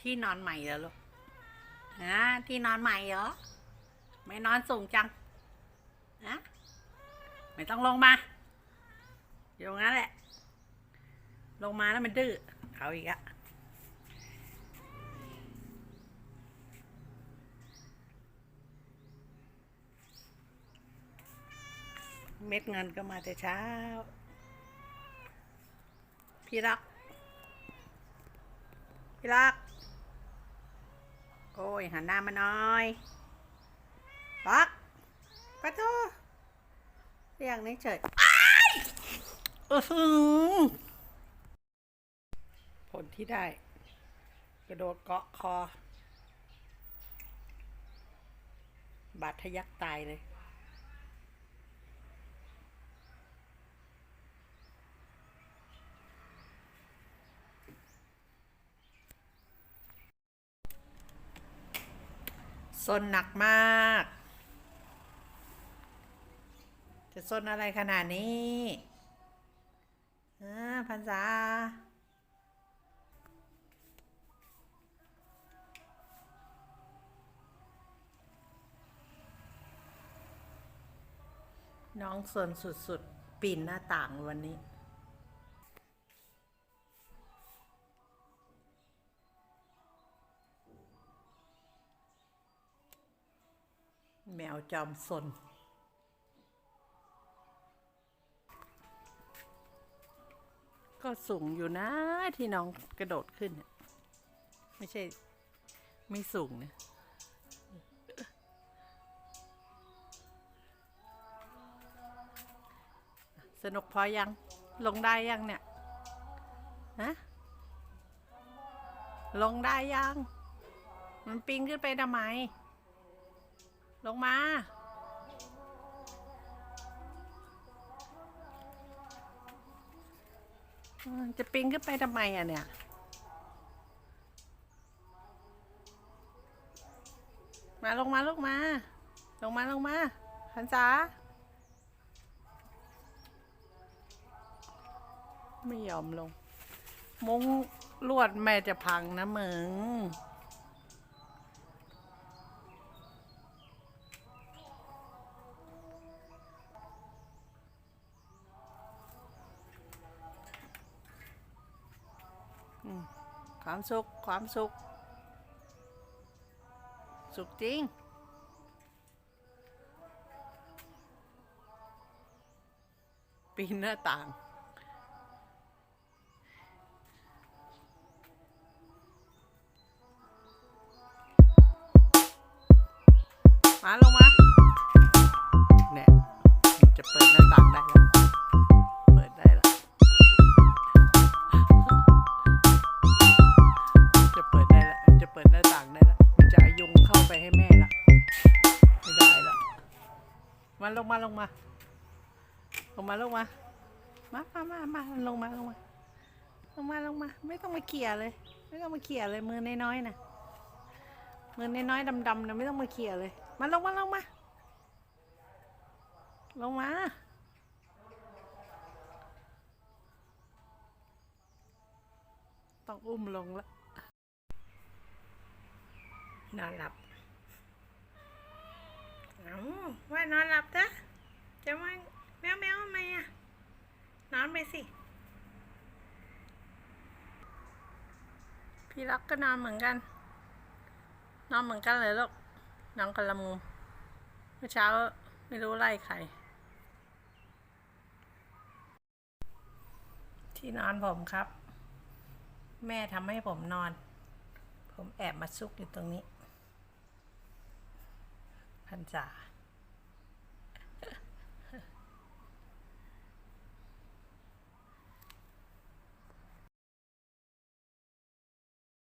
ที่นอนใหม่เหรอลูกฮะที่นอนใหม่เหรอ ไม่นอนสูงจังนะไม่ต้องลงมา อยู่ตรงนั้นแหละ ลงมาแล้วมันดื้อเอาอีกอะเม็ดเงินก็มาแต่เช้า พี่รัก พี่รัก โอ้ยหันหน้ามาหน่อยปักปะโทเรียกนี่เฉยอ้ายอื้อหือผลที่ได้ กระโดดเกาะคอ บาดทะยักตายเลย ซนหนักมาก จะซนอะไรขนาดนี้พันษาน้องสนสุดๆ ปีนหน้าต่างวันนี้ แมวจอมสน ก็สูงอยู่นะที่น้องกระโดดขึ้นน่ะไม่ใช่ ไม่สูงนะสนุกพอยัง ลงได้ยังเนี่ยฮะลงได้ยัง มันปิงขึ้นไปทำไม ลงมา จะปีนขึ้นไปทำไมอะเนี่ย มาลงมาลงมา ลงมาลงมาพันษาไม่ยอมลง มุ้งลวดแม่จะพังนะมึง ความสุข ความสุข สุขจริง ปีนหน้าต่างมาลงมา มาลงมาลงมา ลงมาลงมา มามามามาลงมาลงมา ลงมาลงมา ไม่ต้องมาเขี่ยเลย ไม่ต้องมาเขี่ยเลยมือน้อยๆนะมือน้อยๆดำๆนะไม่ต้องมาเขี่ยเลย มาลงมาลงมา ลงมาต้องอุ้มลงละนอนหลับ เอาว่านอนหลับจ้ะจะมาแมวแมวทำไมอะ นอนไปสิ พี่รักก็นอนเหมือนกัน นอนเหมือนกันเลยลูกนอนกันละมุมเมื่อเช้าไม่รู้ไล่ใคร ที่นอนผมครับ แม่ทำให้ผมนอน ผมแอบมาซุกอยู่ตรงนี้ พันจ่า